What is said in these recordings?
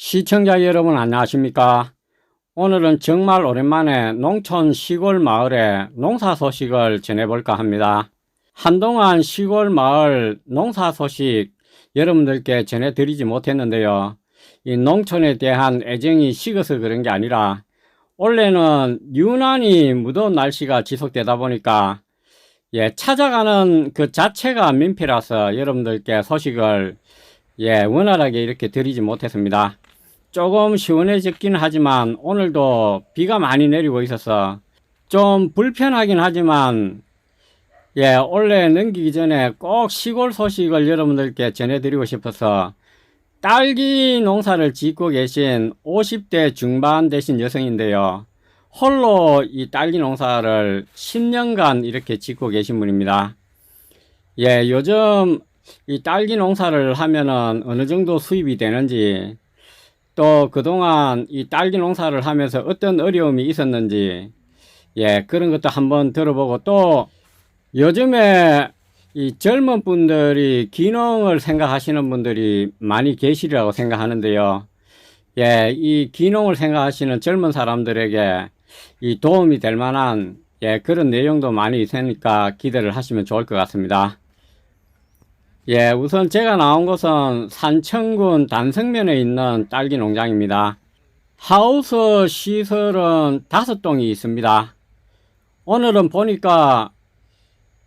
시청자 여러분 안녕하십니까? 오늘은 정말 오랜만에 농촌 시골 마을의 농사 소식을 전해볼까 합니다. 한동안 시골 마을 농사 소식 여러분들께 전해드리지 못했는데요. 이 농촌에 대한 애정이 식어서 그런 게 아니라 원래는 유난히 무더운 날씨가 지속되다 보니까 예, 찾아가는 그 자체가 민폐라서 여러분들께 소식을 예, 원활하게 이렇게 드리지 못했습니다. 조금 시원해졌긴 하지만 오늘도 비가 많이 내리고 있어서 좀 불편하긴 하지만 예, 원래 넘기기 전에 꼭 시골 소식을 여러분들께 전해드리고 싶어서 딸기 농사를 짓고 계신 50대 중반 되신 여성인데요. 홀로 이 딸기 농사를 10년간 이렇게 짓고 계신 분입니다. 예, 요즘 이 딸기 농사를 하면은 어느 정도 수입이 되는지 또 그동안 이 딸기 농사를 하면서 어떤 어려움이 있었는지 예, 그런 것도 한번 들어보고 또 요즘에 이 젊은 분들이 기농을 생각하시는 분들이 많이 계시리라고 생각하는데요. 예, 이 기농을 생각하시는 젊은 사람들에게 이 도움이 될 만한 예, 그런 내용도 많이 있으니까 기대를 하시면 좋을 것 같습니다. 예, 우선 제가 나온 곳은 산청군 단성면에 있는 딸기 농장입니다. 하우스 시설은 다섯 동이 있습니다. 오늘은 보니까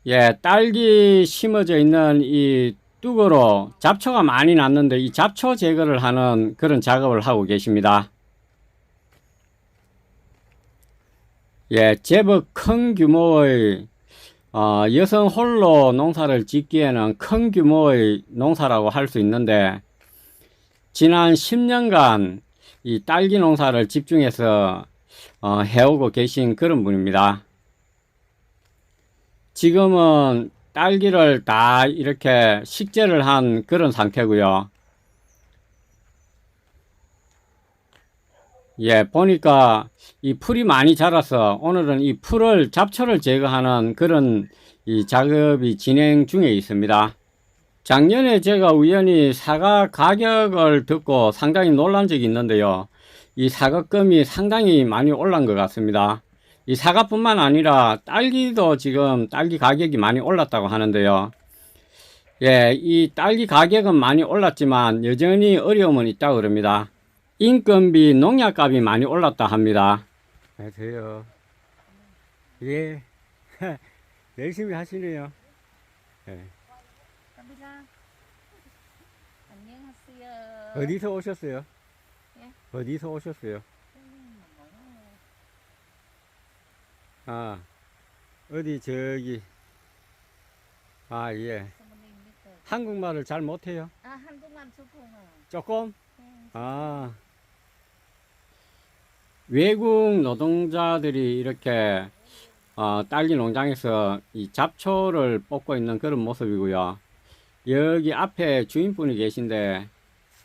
예, 딸기 심어져 있는 이 뚝으로 잡초가 많이 났는데 이 잡초 제거를 하는 그런 작업을 하고 계십니다. 예, 제법 큰 규모의 어, 여성 홀로 농사를 짓기에는 큰 규모의 농사라고 할 수 있는데 지난 10년간 이 딸기 농사를 집중해서 어, 해오고 계신 그런 분입니다. 지금은 딸기를 다 이렇게 식재를 한 그런 상태고요. 예, 보니까 이 풀이 많이 자라서 오늘은 이 풀을 잡초를 제거하는 그런 이 작업이 진행 중에 있습니다. 작년에 제가 우연히 사과 가격을 듣고 상당히 놀란 적이 있는데요. 이 사과금이 상당히 많이 올란 것 같습니다. 이 사과뿐만 아니라 딸기도 지금 딸기 가격이 많이 올랐다고 하는데요. 예, 이 딸기 가격은 많이 올랐지만 여전히 어려움은 있다고 그럽니다. 인건비, 농약값이 많이 올랐다 합니다. 안녕하세요. 예. 열심히 하시네요. 예. 갑니다. 안녕하세요. 어디서 오셨어요? 예? 어디서 오셨어요? 아, 어디 저기. 아, 예. 한국말을 잘 못해요. 아, 한동안 조금은. 조금? 네. 아. 외국 노동자들이 이렇게 어, 딸기 농장에서 이 잡초를 뽑고 있는 그런 모습이고요. 여기 앞에 주인분이 계신데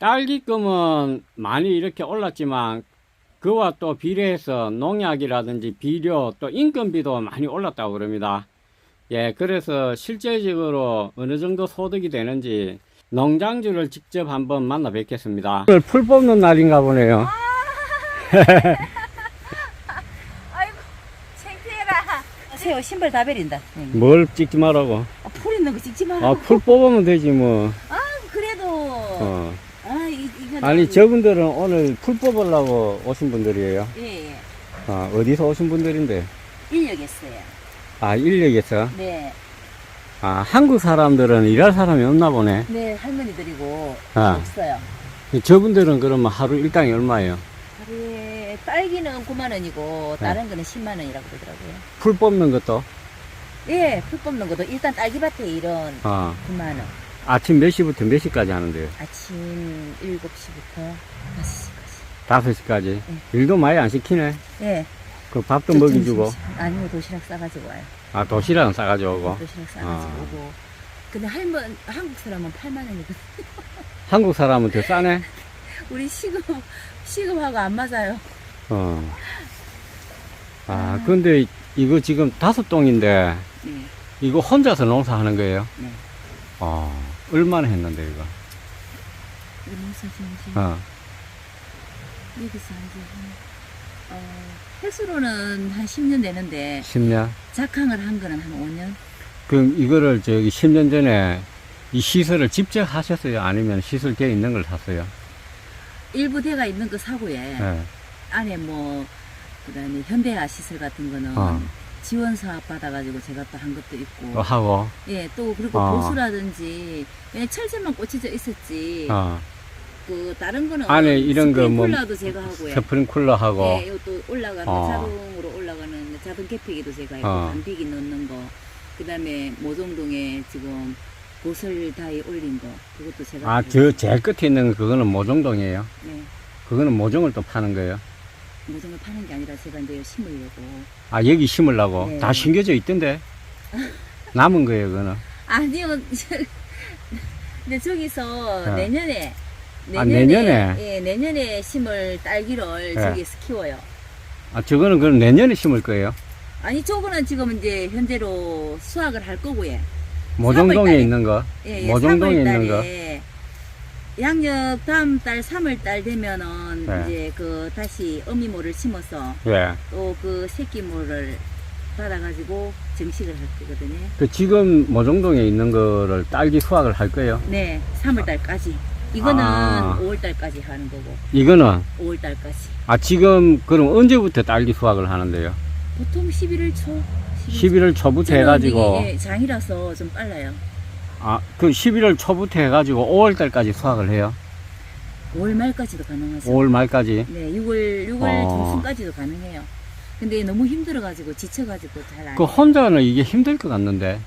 딸기금은 많이 이렇게 올랐지만 그와 또 비례해서 농약이라든지 비료 또 인건비도 많이 올랐다고 그럽니다. 예, 그래서 실제적으로 어느 정도 소득이 되는지 농장주를 직접 한번 만나 뵙겠습니다. 오늘 풀 뽑는 날인가 보네요. 아이고, 창피해라. 세요 신발 다 베린다. 뭘 찍지 말라고. 아, 풀 있는 거 찍지 마라. 아, 풀 뽑으면 되지 뭐. 아, 그래도. 어. 아, 이, 이거. 아니, 저분들은 오늘 풀 뽑으려고 오신 분들이에요. 예, 예. 아, 어디서 오신 분들인데? 인력했어요. 아, 인력에서. 네. 아, 한국 사람들은 일할 사람이 없나 보네. 네, 할머니들이고. 아. 없어요. 저분들은 그러면 하루 일당이 얼마예요? 딸기는 9만 원이고, 네. 다른 거는 10만 원이라고 그러더라고요. 풀 뽑는 것도? 예, 풀 뽑는 것도 일단 딸기밭에 일은 아, 9만 원. 아침 몇 시부터 몇 시까지 하는데요? 아침 7시부터 5시까지. 5시까지. 일도 많이 안 시키네. 예. 그 밥도 먹여주고. 아니요, 도시락 싸가지고 와요. 아, 도시락은 싸가지고 오고. 도시락 싸가지고 아. 오고. 근데 할머니, 한국 사람은 8만 원이거든. 한국 사람은 더 싸네? 우리 시급, 시급하고 안 맞아요. 어. 아, 근데 이거 지금 다섯 동인데, 네. 이거 혼자서 농사하는 거예요? 네. 어, 얼마나 했는데, 이거? 농사 지은 지 어. 여기서 한지 한, 어, 횟수로는 한 10년 되는데 10년. 작황을 한 거는 한 5년. 그럼 이거를 저기 10년 전에 이 시설을 직접 하셨어요? 아니면 시설되어 있는 걸 샀어요? 일부 대가 있는 거 사고에 예. 안에 뭐 그다음에 현대화 시설 같은 거는 어. 지원 사업 받아가지고 제가 또 한 것도 있고 또 하고, 예 또 그리고 어. 보수라든지 그냥 철제만 꽂혀져 있었지 어, 그 다른 거는 안에 이런 거 뭐, 스프링쿨러도 제가 하고요. 스프링쿨러 하고, 예, 이것도 올라가는 어. 자동으로 올라가는 자동 개폐기도 제가 있고 어. 단비기 넣는 거 그다음에 모종동에 지금 보슬 다이 올린 거 그것도 제가 아, 하고. 저 제일 끝에 있는 그거는 모종동이에요. 네 그거는 모종을 또 파는 거예요. 모종을 파는 게 아니라 제가 이제 심으려고 아, 여기 심으려고? 네. 다 심겨져 있던데? 남은 거예요, 그거는. 아니요 근데 저기서 어. 내년에 아, 내년에? 예 내년에 심을 딸기를 네. 저기서 키워요. 아, 저거는 그럼 내년에 심을 거예요? 아니 저거는 지금 이제 현재로 수확을 할 거고요. 모종동에 3월 있는 거? 예, 예, 모종동에 3월 있는 거? 달에 양력 다음 달 3월 달 되면은 네. 이제 그 다시 어미모를 심어서 예. 또 그 새끼모를 받아가지고 정식을 할 거거든요. 그 지금 모종동에 있는 거를 딸기 수확을 할 거예요? 네, 3월 달까지. 이거는 아. 5월 달까지 하는 거고, 이거는? 5월 달까지. 아, 지금, 그럼 언제부터 딸기 수확을 하는데요? 보통 11월 초. 11월 초부터 저는 해가지고, 이게 장이라서 좀 빨라요. 아, 그 11월 초부터 해가지고 5월 달까지 수확을 해요? 5월 말까지도 가능하죠. 5월 말까지? 네, 6월 6월 어. 중순까지도 가능해요. 근데 너무 힘들어가지고 지쳐가지고 잘 안. 그 혼자는 이게 힘들 것 같는데,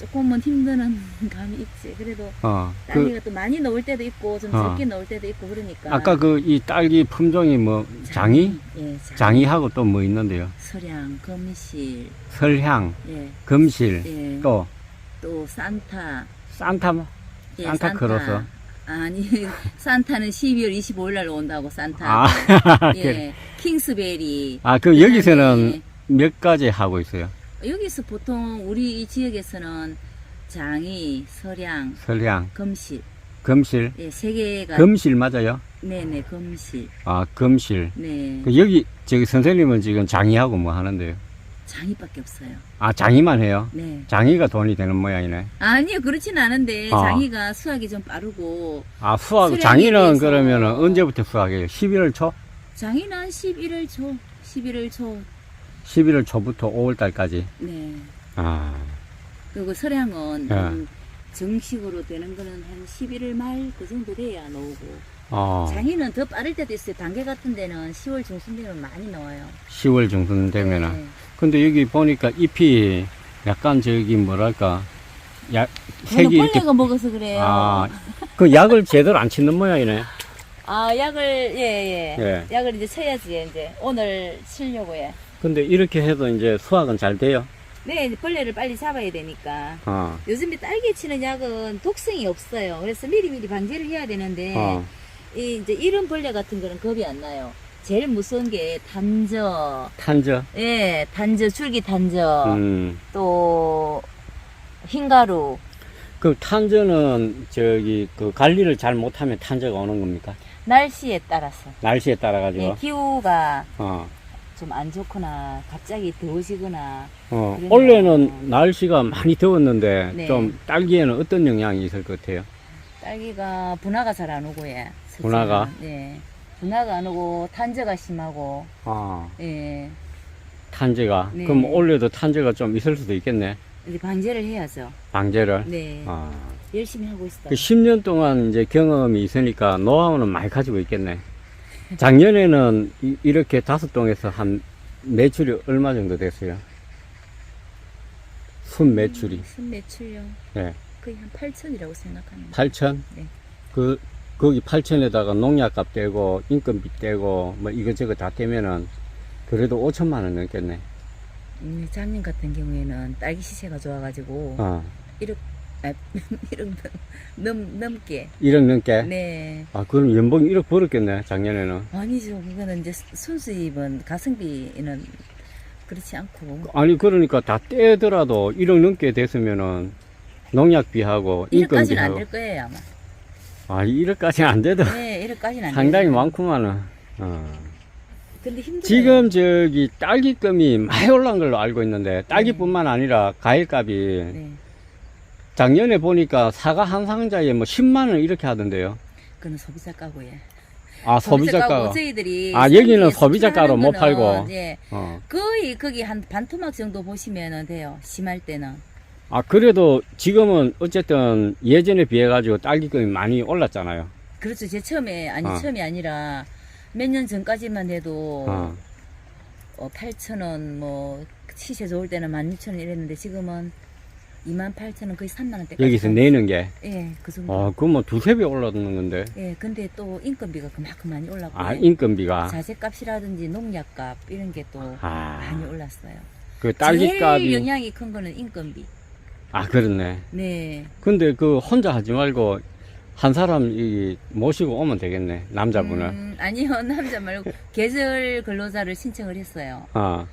조금은 힘드는 감이 있지. 그래도 어. 그, 딸기가 또 많이 넣을 때도 있고 좀 어. 적게 넣을 때도 있고 그러니까. 아까 그 이 딸기 품종이 뭐, 장이? 예, 장이. 장이하고 또 뭐 있는데요? 서량, 거미실, 설향, 예, 금실, 예. 또, 또 산타, 산타, 예, 산타 크로스. 아니, 산타는 12월 25일 날 온다고 산타. 아, 예, 그래. 킹스베리. 아, 그 그다음에 여기서는 몇 가지 하고 있어요? 여기서 보통 우리 이 지역에서는 장이, 서량, 설향, 금실, 금실, 예, 세 개가 금실 맞아요? 네 네 금실, 아, 금실. 네 그 여기, 저기 선생님은 지금 장이하고 뭐 하는데요? 장이밖에 없어요. 아, 장이만 해요? 네. 장이가 돈이 되는 모양이네. 아니요, 그렇진 않은데, 아. 장이가 수확이 좀 빠르고, 아, 수확, 장이는 그러면은 언제부터 수확해요? 11월 초? 장이는 한 11월 초, 11월 초, 11월 초부터 5월 달까지. 네. 아, 그리고 서량은 예. 음, 정식으로 되는 거는 한 11월 말 그 정도 돼야 나오고, 어, 장이는 더 빠를 때도 있어요. 단계 같은 데는 10월 중순 되면 많이 나와요. 10월 중순 되면은. 네. 근데 여기 보니까 잎이 약간 저기 뭐랄까, 약, 색이 이렇게, 벌레가 먹어서 그래요. 아, 그 약을 제대로 안 치는 모양이네. 아, 약을, 예, 예. 예. 약을 이제 쳐야지, 이제. 오늘 치려고 해. 근데 이렇게 해도 이제 수확은 잘 돼요. 네, 이제 벌레를 빨리 잡아야 되니까. 어, 요즘에 딸기에 치는 약은 독성이 없어요. 그래서 미리미리 방제를 해야 되는데, 어, 이 이제 이런 벌레 같은 거는 겁이 안 나요. 제일 무서운 게 단저, 탄저. 예, 단저, 줄기 단저, 음. 또 흰가루. 그 탄저는 저기 그 관리를 잘 못하면 탄저가 오는 겁니까? 날씨에 따라서. 날씨에 따라 가지고. 예, 기후가 어. 좀 안 좋거나 갑자기 더워지거나 어. 그러면- 원래는 날씨가 많이 더웠는데 네. 좀 딸기에는 어떤 영향이 있을 것 같아요? 딸기가 분화가 잘 안 오고 예. 분화가? 예. 분화가 안 오고 탄저가 심하고 아, 예. 탄저가. 네. 그럼 올해도 탄저가 좀 있을 수도 있겠네. 이제 방제를 해야죠. 방제를. 네. 아. 열심히 하고 있어요. 그 10년 동안 이제 경험이 있으니까 노하우는 많이 가지고 있겠네. 작년에는 이, 렇게 다섯 동에서 한 매출이 얼마 정도 됐어요? 순 매출이. 순 매출요. 네. 거의 한 8천이라고 생각합니다. 8천? 네. 그, 거기 8천에다가 농약값 떼고, 인건비 떼고, 뭐 이것저것 다 떼면은, 그래도 5천만 원 넘겠네. 음, 작년 같은 경우에는 딸기 시세가 좋아가지고 어. 1억, 아, 1억 넘, 넘게. 1억 넘게? 네. 아, 그럼 연봉 1억 벌었겠네, 작년에는. 아니죠. 그거는 이제 순수입은 가성비는 그렇지 않고. 아니, 그러니까 다 떼더라도 1억 넘게 됐으면은, 농약비하고, 1억까지는 안 인건비하고. 될 거예요, 아마. 아, 1억까지는 안 돼도 네, 1억까지는 안 상당히 돼요. 많구만은. 어. 근데 힘들어요. 지금 저기 딸기금이 많이 올라간 걸로 알고 있는데 딸기뿐만 아니라 과일값이 네. 작년에 보니까 사과 한 상자에 뭐 10만 원 이렇게 하던데요. 그거는 소비자 가고요. 아 소비자가가. 저희들이 아, 여기는 소비자가로 못 팔고. 예, 어. 거의 거기 한 반토막 정도 보시면은 돼요. 심할 때는. 아 그래도 지금은 어쨌든 예전에 비해 가지고 딸기금이 많이 올랐잖아요. 그렇죠. 제 처음에 아니 어. 처음이 아니라 몇 년 전까지만 해도 어. 어, 8,000원 뭐 시세 좋을 때는 16,000원 이랬는데 지금은 28,000원 거의 3만 원대까지. 여기서 가- 내는 게. 예, 그 정도. 아, 그건 뭐 두세 배 올랐는 건데. 예, 근데 또 인건비가 그만큼 많이 올랐고. 아, 인건비가. 자재값이라든지 농약값 이런 게 또 아, 많이 올랐어요. 그 제일 딸기값이. 영향이 큰 거는 인건비. 아, 그렇네. 네. 근데 그 혼자 하지 말고 한 사람 이 모시고 오면 되겠네. 남자분을. 음, 아니요, 남자 말고 계절 근로자를 신청을 했어요. 어,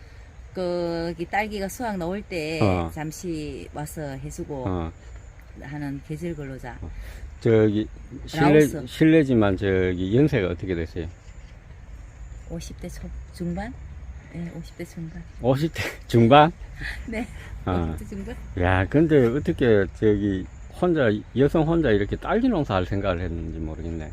그 딸기가 수확 나올 때 어. 잠시 와서 해주고 어. 하는 계절 근로자. 저기 실례 라오스. 실례지만 저기 연세가 어떻게 되세요? 50대 초 중반? 네, 50대 중반. 50대 중반? 네, 어. 50대 중반. 야, 근데 어떻게 저기 혼자 여성 혼자 이렇게 딸기 농사할 생각을 했는지 모르겠네.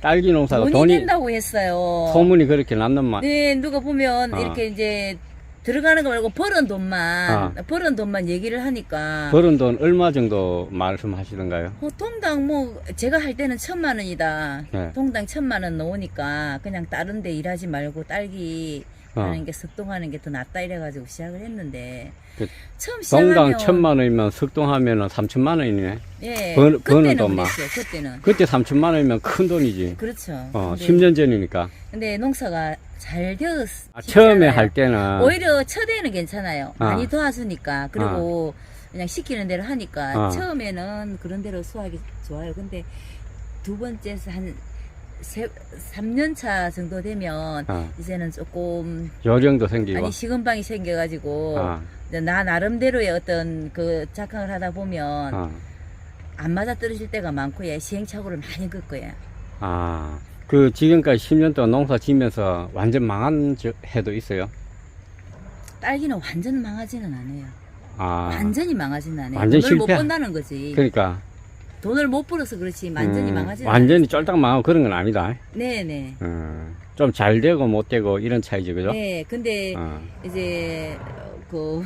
딸기 농사가 돈이, 돈이 된다고 했어요. 소문이 그렇게 났는 말. 네, 누가 보면 어. 이렇게 이제 들어가는 거 말고 벌은 돈만 어. 벌은 돈만 얘기를 하니까 벌은 돈 얼마 정도 말씀하시던가요? 어, 통당 뭐 제가 할 때는 천만 원이다. 네. 통당 천만 원 넣으니까 그냥 다른 데 일하지 말고 딸기 어. 하는 게 석동하는 게 더 낫다 이래가지고 시작을 했는데 그 처음 시작하면 동당 천만 원이면 석동하면은 삼천만 원이네. 예 번- 버는 그때는 돈만. 그랬어요 그때는 그때 삼천만 원이면 큰 돈이지. 그렇죠 어, 근데, 10년 전이니까. 근데 농사가 잘 되었 아, 처음에 할 때는 오히려 첫해는 괜찮아요 어. 많이 도와주니까 그리고 그냥 시키는 대로 하니까 어. 처음에는 그런 대로 수학이 좋아요 근데 두 번째에서 한 세, 3년 차 정도 되면 어, 이제는 조금 요령도 생기고. 아니 식은방이 생겨가지고 어, 이제 나 나름대로의 어떤 그 작황을 하다 보면 어. 안 맞아 떨어질 때가 많고 예 시행착오를 많이 긋 거야. 아, 그 지금까지 10년 동안 농사 지면서 완전 망한 저- 해도 있어요? 딸기는 완전 망하지는 않아요. 아, 완전히 망하지는 않아요. 완전 돈을 못 실패? 번다는 거지. 그러니까. 돈을 못 벌어서 그렇지 완전히 음, 망하지는 완전히. 쫄딱 망하고 그런 건 아니다. 네네. 음, 좀잘 되고 못 되고 이런 차이지, 그죠? 네, 근데 어, 이제 그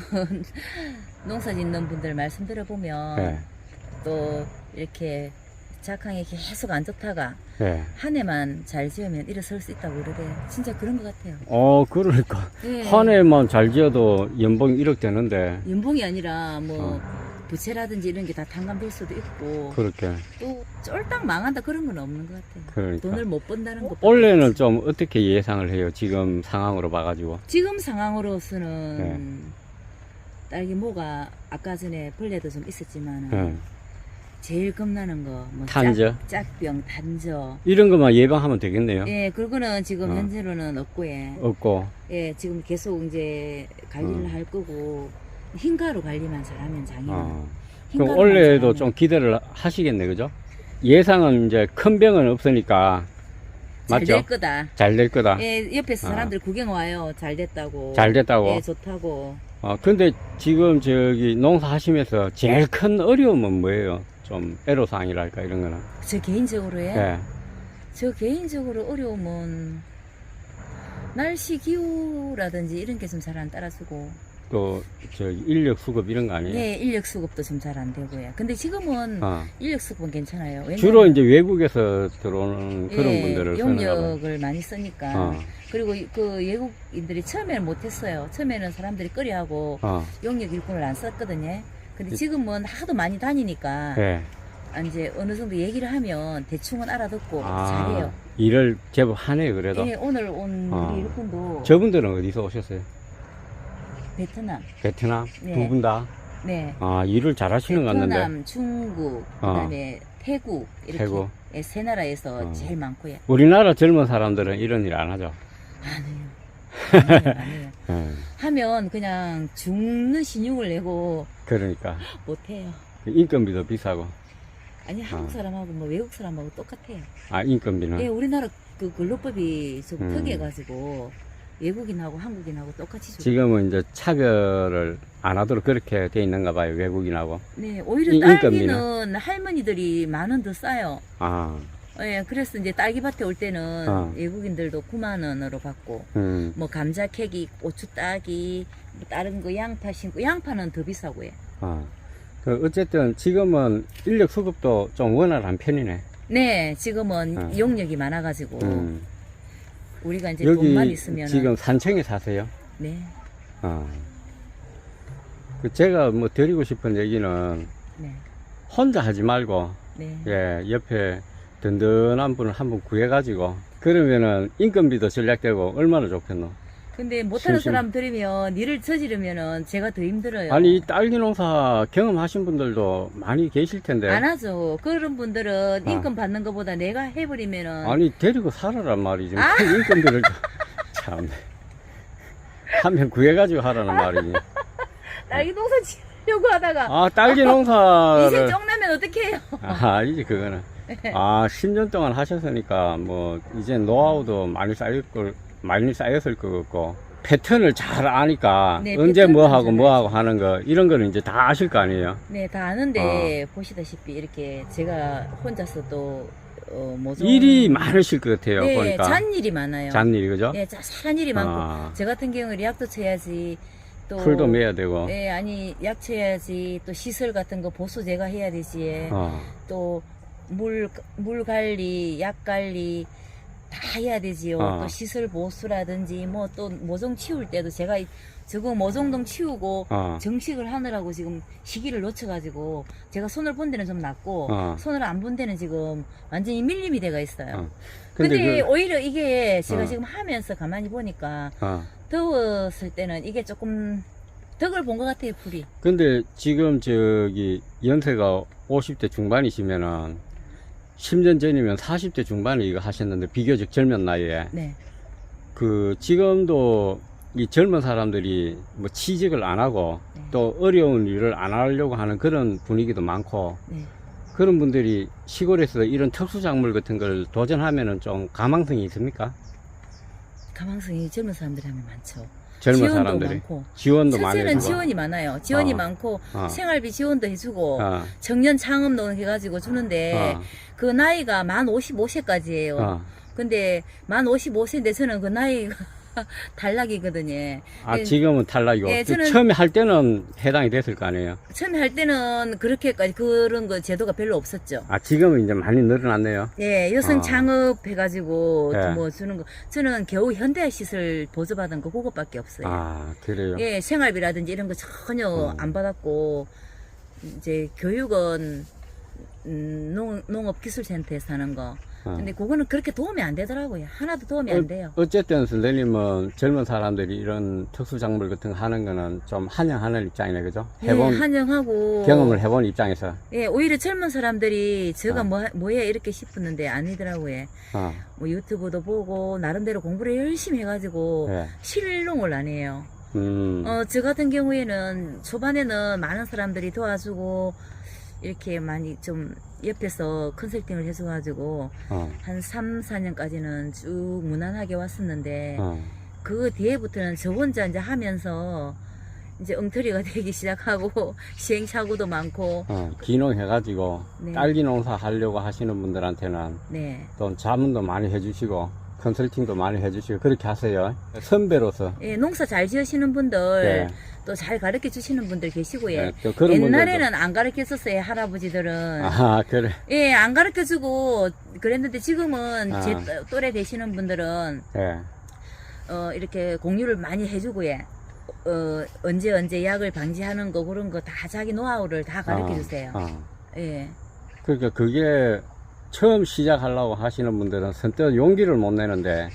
농사 짓는 분들 말씀 들어보면 네, 또 이렇게 작황이 계속 안 좋다가 네. 한 해만 잘 지으면 일어설 수 있다고 그러대요. 진짜 그런 것 같아요. 어, 그러니까. 네. 한 해만 잘 지어도 연봉 1억 되는데, 연봉이 아니라 뭐 어. 부채라든지 이런 게 다 탕감될 수도 있고 그렇게. 또 쫄딱 망한다 그런 건 없는 것 같아요. 그러니까. 돈을 못 번다는 것. 올해는 좀 어떻게 예상을 해요? 지금 상황으로 봐가지고. 지금 상황으로서는 네. 딸기 모가 아까 전에 벌레도 좀 있었지만 예. 은 제일 겁나는 거뭐 탄저? 짝병, 단저. 이런 것만 예방하면 되겠네요. 예, 그거는 지금 어. 현재로는 없고 예. 없고. 예, 지금 계속 이제 관리를 어. 할 거고 흰가루 관리만 잘하면 장인은 어. 그럼 올해도 좀 기대를 하시겠네, 그죠? 예상은 이제 큰 병은 없으니까, 잘 맞죠? 될 거다. 잘 될 거다. 예, 옆에서 아. 사람들 구경 와요. 잘 됐다고. 잘 됐다고. 예, 좋다고. 어, 근데 지금 저기 농사 하시면서 제일 큰 어려움은 뭐예요? 좀 애로사항이랄까, 이런 거는. 저 개인적으로요. 예. 저 개인적으로 어려움은 날씨 기후라든지 이런 게 좀 잘 안 따라주고 또, 저기 인력 수급 이런 거 아니에요? 예, 인력 수급도 좀 잘 안 되고요. 근데 지금은 어. 인력 수급은 괜찮아요. 왜냐면 주로 이제 외국에서 들어오는 그런 예, 분들을 쓰는 거 용역을 많이 쓰니까 어, 그리고 이- 그 외국인들이 처음에는 못했어요. 처음에는 사람들이 꺼려하고 어, 용역 일꾼을 안 썼거든요. 근데 이- 지금은 하도 많이 다니니까 예. 아, 이제 어느 정도 얘기를 하면 대충은 알아듣고 아, 잘해요. 일을 제법 하네요, 그래도. 예, 오늘 온 어. 우리 일꾼도 저분들은 어디서 오셨어요? 베트남, 베트남? 네. 두 분 다? 네, 아, 일을 잘 하시는 것 같는데. 베트남, 중국, 어. 그다음에 태국 이렇게 태국. 예, 세 나라에서 어. 제일 많고요. 우리나라 젊은 사람들은 이런 일 안 하죠. 해요, 안 해요. 예. 하면 그냥 죽는 신용을 내고 그러니까. 못 해요. 인건비도 비싸고. 아니 한국 어. 사람하고 뭐 외국 사람하고 똑같아요. 아, 인건비는? 예, 우리나라 그 근로법이 좀 음. 특이해가지고 외국인하고 한국인하고 똑같이 주. 지금은 이제 차별을 안 하도록 그렇게 돼 있는가 봐요, 외국인하고. 네, 오히려 이- 딸기는? 할머니들이 만 원 더 싸요. 아, 예, 그래서 이제 딸기밭에 올 때는 어. 외국인들도 9만 원으로 받고 음, 뭐 감자 캐기, 고추 따기, 뭐 다른 거 양파 심고 양파는 더 비싸고 요. 아. 그 어쨌든 지금은 인력 수급도 좀 원활한 편이네. 네, 지금은 어. 용역이 많아가지고 음. 우리가 이제 돈만 여기 있으면 지금 산청에 사세요? 네, 아. 그 제가 뭐 드리고 싶은 얘기는 네, 혼자 하지 말고, 네. 예, 옆에 든든한 분을 한분 구해가지고, 그러면은 인건비도 절약되고 얼마나 좋겠노. 근데 못하는 심심. 사람 들으면 일을 저지르면은 제가 더 힘들어요. 아니, 이 딸기 농사 경험하신 분들도 많이 계실 텐데. 안 하죠. 그런 분들은 아. 인건 받는 것보다 내가 해버리면은 아니 데리고 살아란 말이지 아. 그 인건비를 참 한 명 구해가지고 하라는 말이지 딸기 농사 지으려고 하다가 아 딸기 이제 농사를 쫑나면 어떡해요? 아 알지 그거는 아 10년 동안 하셨으니까 뭐 이제 노하우도 많이 쌓일 걸 많이 쌓였을 것 같고 패턴을 잘 아니까 네, 언제 뭐 패턴은 하고 잘 뭐 하고 하는 거 이런 거는 이제 다 아실 거 아니에요? 네, 다 아는데 보시다시피 이렇게 제가 혼자서 또 어, 모종 일이 많으실 것 같아요 네, 보니까. 잔일이 많아요. 잔일이 그죠? 네, 자잘한 일이 많고. 아, 저 같은 경우는 약도 쳐야지 또 풀도 매야 되고. 네, 아니 약 쳐야지 또 시설 같은 거 보수 제가 해야 되지. 어. 또물 물 관리, 약 관리 다 해야 되지요. 어. 또 시설 보수라든지 뭐 또 모종 치울 때도 제가 이- 저거 모종동 치우고 어. 정식을 하느라고 지금 시기를 놓쳐가지고 제가 손을 본 데는 좀 낫고 어. 손을 안 본 데는 지금 완전히 밀림이 돼가 있어요. 어. 근데, 근데 그, 오히려 이게 제가 어. 지금 하면서 가만히 보니까 어. 더웠을 때는 이게 조금 덕을 본 것 같아요, 풀이. 근데 지금 저기 연세가 50대 중반이시면은 10년 전이면 40대 중반에 이거 하셨는데 비교적 젊은 나이에 네. 그 지금도 이 젊은 사람들이 뭐 취직을 안 하고 네. 또 어려운 일을 안 하려고 하는 그런 분위기도 많고 네. 그런 분들이 시골에서 이런 특수 작물 같은 걸 도전하면은 좀 가망성이 있습니까? 가망성이 젊은 사람들이 하면 많죠. 젊은 지원도 사람들이 많고. 지원도 많이 해주고 지원이 많아요. 지원이 어. 많고 어. 생활비 지원도 해주고 어, 청년 창업농 해가지고 주는데 어, 그 나이가 만 55세까지예요. 어. 근데 만 55세인데 저는 그 나이가 탈락이거든요. 아 예. 지금은 탈락이고 예, 그 저는- 처음에 할 때는 해당이 됐을 거 아니에요 처음에 할 때는 그렇게까지 그런 거 제도가 별로 없었죠. 아 지금은 이제 많이 늘어났네요 예, 여성 아. 창업 해가지고 예. 뭐 주는 거 저는 겨우 현대 시설 보조받은 거 그것밖에 없어요. 아 그래요 예, 생활비라든지 이런 거 전혀 음. 안 받았고 이제 교육은 음, 농, 농업기술센터에서 하는 거. 어. 근데 그거는 그렇게 도움이 안 되더라고요. 하나도 도움이 안 돼요. 어쨌든 선생님은 젊은 사람들이 이런 특수 작물 같은 거 하는 거는 좀 환영하는 입장이네 그죠? 해본 예, 한영하고 경험을 해본 입장에서 예, 오히려 젊은 사람들이 제가 어. 뭐 뭐해 이렇게 싶었는데 아니더라고요. 어, 뭐 유튜브도 보고 나름대로 공부를 열심히 해가지고 예. 실농을 안 해요. 음, 어, 저 같은 경우에는 초반에는 많은 사람들이 도와주고 이렇게 많이 좀 옆에서 컨설팅을 해줘가지고 어, 한 3, 4년까지는 쭉 무난하게 왔었는데 어, 그 뒤에부터는 저 혼자 이제 하면서 이제 엉터리가 되기 시작하고 시행착오도 많고. 어, 기농 해가지고 네. 딸기 농사 하려고 하시는 분들한테는 네. 또 자문도 많이 해주시고 컨설팅도 많이 해주시고 그렇게 하세요. 선배로서. 예, 농사 잘 지으시는 분들 예, 또 잘 가르쳐 주시는 분들 계시고요. 예, 또 그런 옛날에는 안 가르쳤었어요, 할아버지들은. 분들도 아 그래 예, 안 가르쳐 주고 그랬는데 지금은 아. 제 또래 되시는 분들은 예, 어, 이렇게 공유를 많이 해주고요. 어, 언제 언제 약을 방지하는 거 그런 거 다 자기 노하우를 다 가르쳐 주세요. 어, 어. 예. 그러니까 그게 처음 시작하려고 하시는 분들은 선뜻 용기를 못 내는데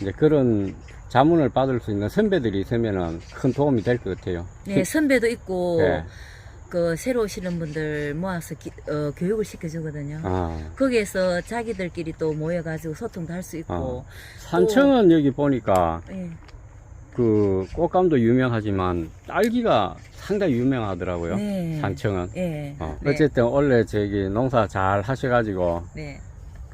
이제 그런 자문을 받을 수 있는 선배들이 있으면은 큰 도움이 될 것 같아요. 네, 선배도 있고 예. 그 새로 오시는 분들 모아서 기- 어, 교육을 시켜주거든요. 아, 거기에서 자기들끼리 또 모여가지고 소통도 할 수 있고. 어. 산청은 여기 보니까 예. 그 꽃감도 유명하지만 딸기가 상당히 유명하더라고요. 네. 산청은. 예. 어, 네. 어 쨌든 원래 저기 농사 잘 하셔가지고 네.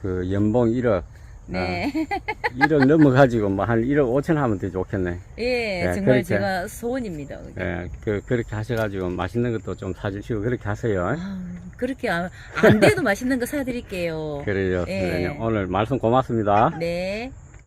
그 연봉 1억 네. 1억 넘어가지고 뭐 한 1억 5천 하면 되게 좋겠네. 예, 네, 정말 그렇게. 제가 소원입니다. 예, 그, 그렇게 하셔가지고 맛있는 것도 좀 사주시고 그렇게 하세요. 아, 그렇게 안, 안 돼도 맛있는 거 사드릴게요. 그래요. 예. 선생님. 오늘 말씀 고맙습니다. 네.